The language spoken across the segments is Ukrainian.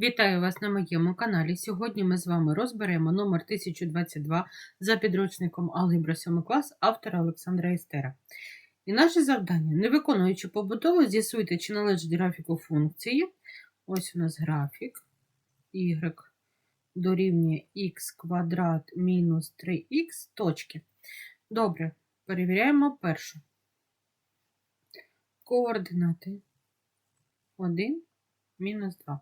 Вітаю вас на моєму каналі. Сьогодні ми з вами розберемо номер 1022 за підручником Алгебра 7 клас автора Олександра Істера. І наше завдання, не виконуючи побудову, з'ясуйте, чи належить графіку функції. Ось у нас графік y дорівнює х квадрат мінус 3х точки. Добре, перевіряємо першу. Координати 1, мінус 2.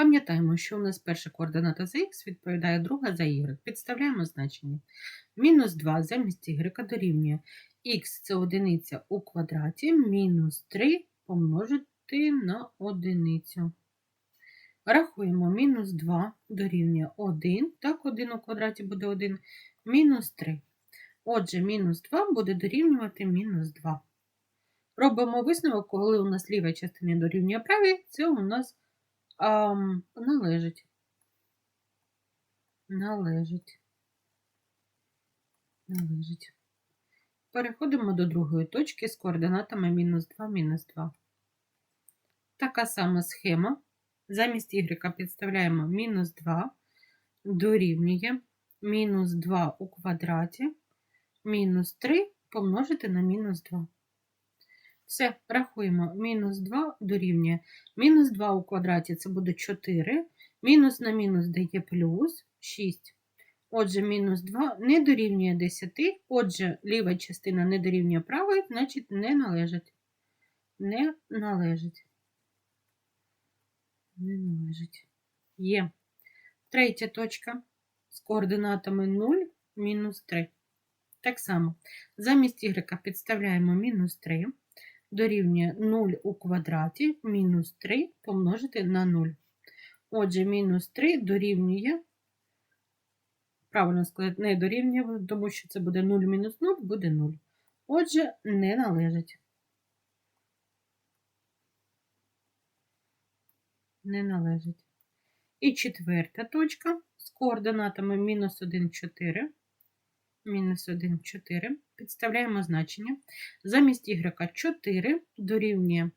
Пам'ятаємо, що у нас перша координата за х відповідає друга за y. Підставляємо значення. Мінус 2 замість y дорівнює х це одиниця у квадраті, мінус 3 помножити на одиницю. Рахуємо мінус 2 дорівнює 1, так, 1 у квадраті буде 1, мінус 3. Отже, мінус 2 буде дорівнювати мінус 2. Робимо висновок, коли у нас ліва частина дорівнює правій, це у нас а, належить. Належить. Належить. Переходимо до другої точки з координатами мінус 2, мінус 2. Така сама схема. Замість y підставляємо мінус 2 дорівнює мінус 2 у квадраті, мінус 3 помножити на мінус 2. Все, рахуємо. Мінус 2 дорівнює. Мінус 2 у квадраті це буде 4. Мінус на мінус дає плюс 6. Отже, мінус 2 не дорівнює 10. Отже, ліва частина не дорівнює правої, значить не належить. Не належить. Не належить. Є. Третя точка з координатами 0, мінус 3. Так само. Замість y підставляємо мінус 3 дорівнює 0 у квадраті мінус 3 помножити на 0. Отже, мінус 3 дорівнює, правильно сказати, не дорівнює, тому що це буде 0 мінус 0, буде 0. Отже, не належить. Не належить. І четверта точка з координатами мінус 1, 4 мінус 1, 4. Підставляємо значення. Замість y 4 дорівнює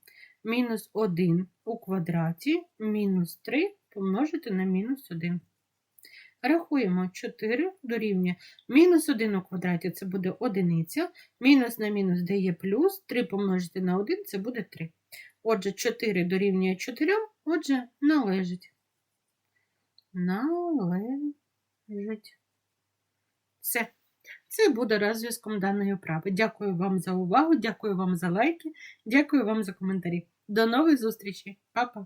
мінус 1 у квадраті, мінус 3 помножити на мінус 1. Рахуємо 4 дорівнює мінус 1 у квадраті це буде одиниця, мінус на мінус дає плюс, 3 помножити на 1 це буде 3. Отже, 4 дорівнює 4, отже, належить. Належить. Все. Це буде розв'язком даної вправи. Дякую вам за увагу, дякую вам за лайки, дякую вам за коментарі. До нових зустрічей, Па-па!